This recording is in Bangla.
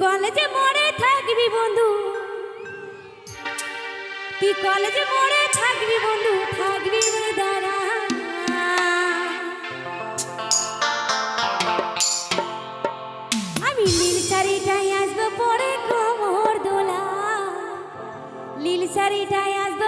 কলেজে মরে থাকবি বন্ধু। তুই কলেজে মরে থাকবি বন্ধু, থাকবি দাঁড়া আমি নীল শাড়িটাই আসব পরে কোমর দোলা। নীল শাড়িটাই আসব